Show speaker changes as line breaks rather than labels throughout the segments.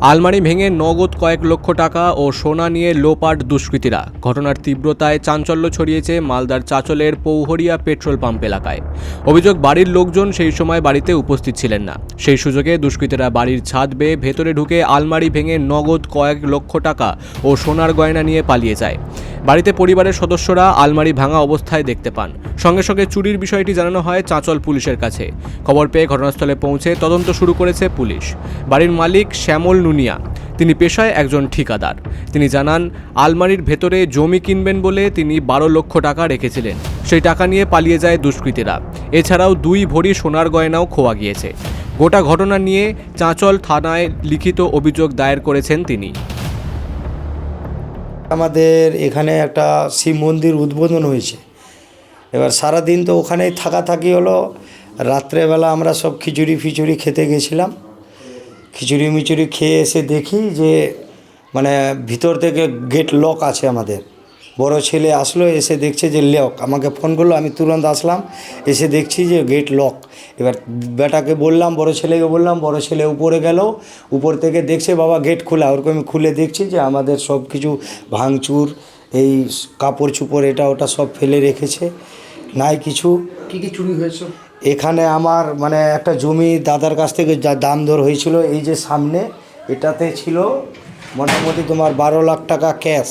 আলমারি ভেঙে নগদ কয়েক লক্ষ টাকা ও সোনা নিয়ে লোপাট দুষ্কৃতীরা। ঘটনার তীব্রতায় চাঞ্চল্য ছড়িয়েছে মালদার চাচলের পৌহরিয়া পেট্রোল পাম্প এলাকায়। অভিযোগ, বাড়ির লোকজন সেই সময় বাড়িতে উপস্থিত ছিলেন না। সেই সুযোগে দুষ্কৃতীরা বাড়ির ছাদ বেয়ে ভেতরে ঢুকে আলমারি ভেঙে নগদ কয়েক লক্ষ টাকা ও সোনার গয়না নিয়ে পালিয়ে যায়। বাড়িতে পরিবারের সদস্যরা আলমারি ভাঙা অবস্থায় দেখতে পান। সঙ্গে সঙ্গে চুরির বিষয়টি জানানো হয় চাঁচল পুলিশের কাছে। খবর পেয়ে ঘটনাস্থলে পৌঁছে তদন্ত শুরু করেছে পুলিশ। বাড়ির মালিক শ্যামল নুনিয়া। তিনি পেশায় একজন ঠিকাদার। তিনি জানান, আলমারির ভেতরে জমি কিনবেন বলে তিনি বারো লক্ষ টাকা রেখেছিলেন। সেই টাকা নিয়ে পালিয়ে যায় দুষ্কৃতীরা। এছাড়াও দুই ভরি সোনার গয়নাও খোয়া গিয়েছে। গোটা ঘটনা নিয়ে চাঁচল থানায় লিখিত অভিযোগ দায়ের করেছেন তিনি।
আমাদের এখানে একটা শিব মন্দির উদ্বোধন হয়েছে। এবার সারাদিন তো ওখানেই থাকা থাকি হলো। রাত্রেবেলা আমরা সব খিচুড়ি ফিচুড়ি খেতে গেছিলাম। খিচুড়ি মিচুড়ি খেয়ে এসে দেখি যে মানে ভিতর থেকে গেট লক আছে আমাদের। বড় ছেলে আসলো এসে দেখছে যে লক আমাকে ফোন করল আমি তুরন্ত আসলাম। এসে দেখছি যে গেট লক এবার বেটাকে বললাম বড় ছেলেকে বললাম বড় ছেলে উপরে গেল। উপর থেকে দেখছে বাবা গেট খোলা। ওরকম খুলে দেখছি যে আমাদের সব কিছু ভাঙচুর এই কাপড় চুপড় এটা ওটা সব ফেলে রেখেছে। নাই কিছু।
কি কি চুরি হয়েছে?
এখানে আমার মানে একটা জমি দাদার কাছ থেকে যা দাম দর হয়েছিল এই যে সামনে এটাতে ছিল মোটামুটি তোমার বারো লাখ টাকা ক্যাশ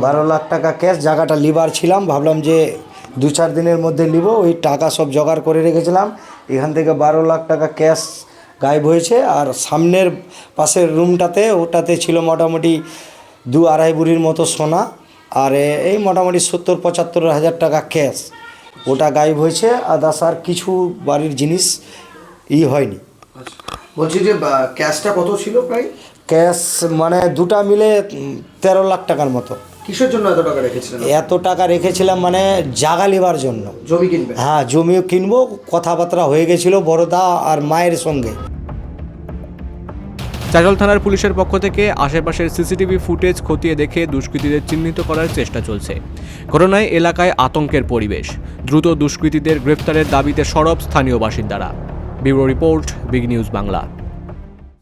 বারো লাখ টাকা ক্যাশ জায়গাটা লিবার ছিলাম ভাবলাম যে দু চার দিনের মধ্যে নিব ওই টাকা সব জোগাড় করে রেখেছিলাম। এখান থেকে বারো লাখ টাকা ক্যাশ গায়েব হয়েছে আর সামনের পাশের রুমটাতে ওটাতে ছিল মোটামুটি দু আড়াই বুড়ির মতো সোনা আর এই মোটামুটি সত্তর পঁচাত্তর হাজার টাকা ক্যাশ ওটা গায়েব হয়েছে আদার্স আর কিছু বাড়ির জিনিস ই হয়নি।
বলছি যে ক্যাশটা কত ছিল প্রায়?
ক্যাশ মানে দুটা মিলে তেরো লাখ টাকার মতো।
কিসের জন্য এত টাকা রেখেছিলেন
এত টাকা রেখেছিলাম মানে জাগা লিবার জন্য।
জমি কিনবে
হ্যাঁ জমিও কিনবো কথাবার্তা হয়ে গেছিল বড়দা আর মায়ের সঙ্গে।
চাঁচল থানার পুলিশের পক্ষ থেকে আশেপাশের সিসিটিভি ফুটেজ খতিয়ে দেখে দুষ্কৃতীদের চিহ্নিত করার চেষ্টা চলছে। ঘটনায় এলাকায় আতঙ্কের পরিবেশ। দ্রুত দুষ্কৃতীদের গ্রেফতারের দাবিতে সরব স্থানীয় বাসিন্দারা। Bureau report big news Bangla.